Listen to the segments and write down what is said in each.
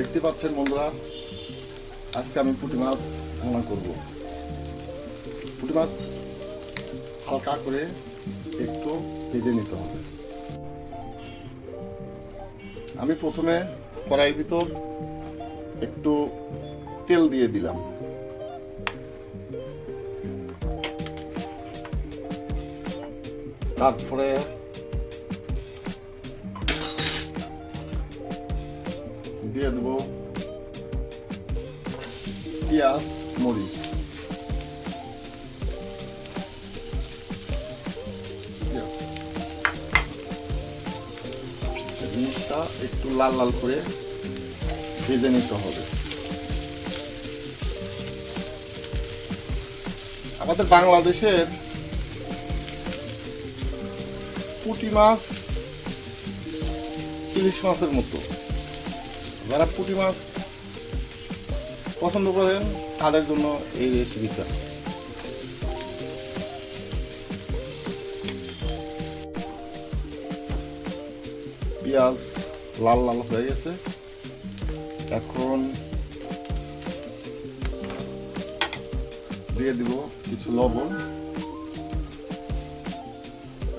দেখতে পাচ্ছেন বন্ধুরা, আজকে আমি পুঁটি মাছ রান্না করব। পুঁটি মাছ হালকা করে একটু ভেজে নিতে হবে। আমি প্রথমে কড়াইয়ের ভিতর একটু তেল দিয়ে দিলাম। তারপরে দিয়ে দেবো পেঁয়াজ মরিচ জিনিসটা একটু লাল লাল করে ভেজে নিতে হবে। আমাদের বাংলাদেশের পুঁটি মাছ ইলিশ মাছের মতো। যারা পুঁটি মাছ পছন্দ করেন, তাদের জন্য এই রেসিপিটা পেঁয়াজ লাল লাল হয়ে গেছে। এখন দিয়ে দিব কিছু লবণ,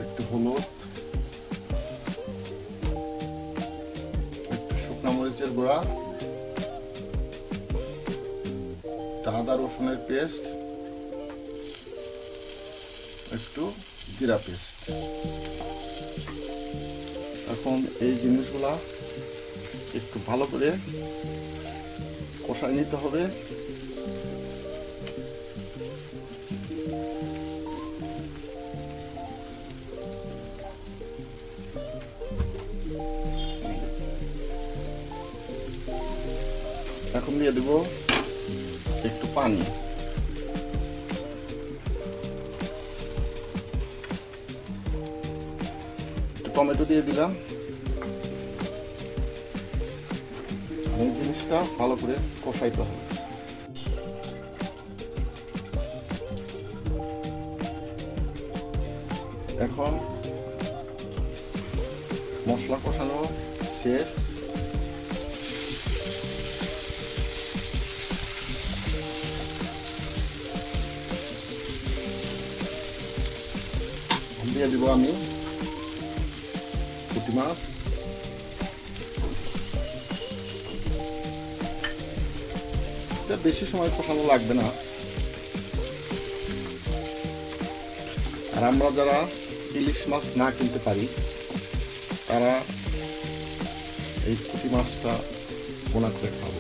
একটু হলুদ। মরিচের গুঁড়া আদা রসুনের পেস্ট, একটু জিরা পেস্ট। এখন এই জিনিসগুলা একটু ভালো করে কষায় নিতে হবে। এখন দিয়ে দেব একটু পানি। টমেটো দিয়ে দিলাম। এই জিনিসটা ভালো করে কষাইতে হবে। এখন মশলা কষানো শেষ। দিয়ে দিব আমি পুঁটি মাছ। বেশি সময় কষানো লাগবে না। আর আমরা যারা ইলিশ মাছ না কিনতে পারি, তারা এই পুঁটি মাছটা বোনা করে খাব।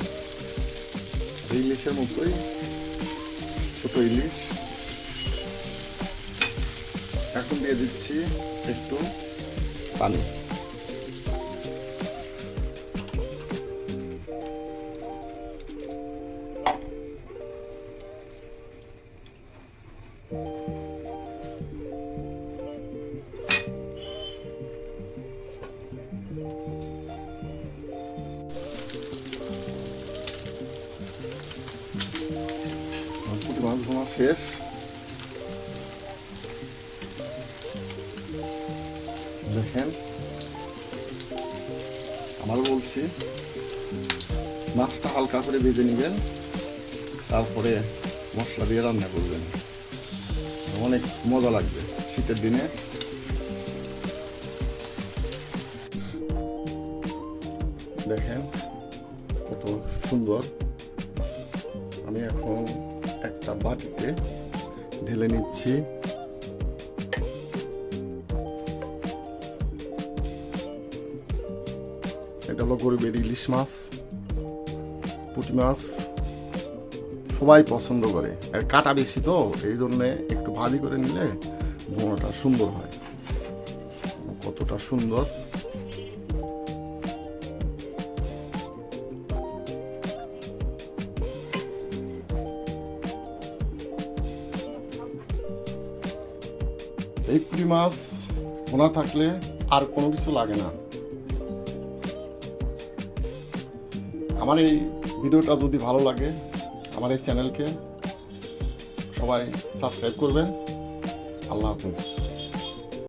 ইলিশের মতোই ছোট ইলিশ। এখন দিয়ে দিচ্ছি একটু পানি পুঁটি মাছ ভোনা শেষ দেখেন। আবারও বলছি, মাছটা হালকা করে ভেজে নেবেন, তারপরে মশলা দিয়ে রান্না করবেন। অনেক মজা লাগবে শীতের দিনে। দেখেন কত সুন্দর। আমি এখন একটা বাটিতে ঢেলে নিচ্ছি। এটা হলো গরিবের ইলিশ মাছ, পুঁটি মাছ, সবাই পছন্দ করে। আর কাটা বেশি তো, এই জন্যে একটু ভাজি করে নিলে বোনাটা সুন্দর হয়। কতটা সুন্দর। এই পুঁটি মাছ ভোনা থাকলে আর কোনো কিছু লাগে না। আমার এই ভিডিওটা যদি ভালো লাগে আমার এই চ্যানেলকে সবাই সাবস্ক্রাইব করবেন। আল্লাহ হাফিজ।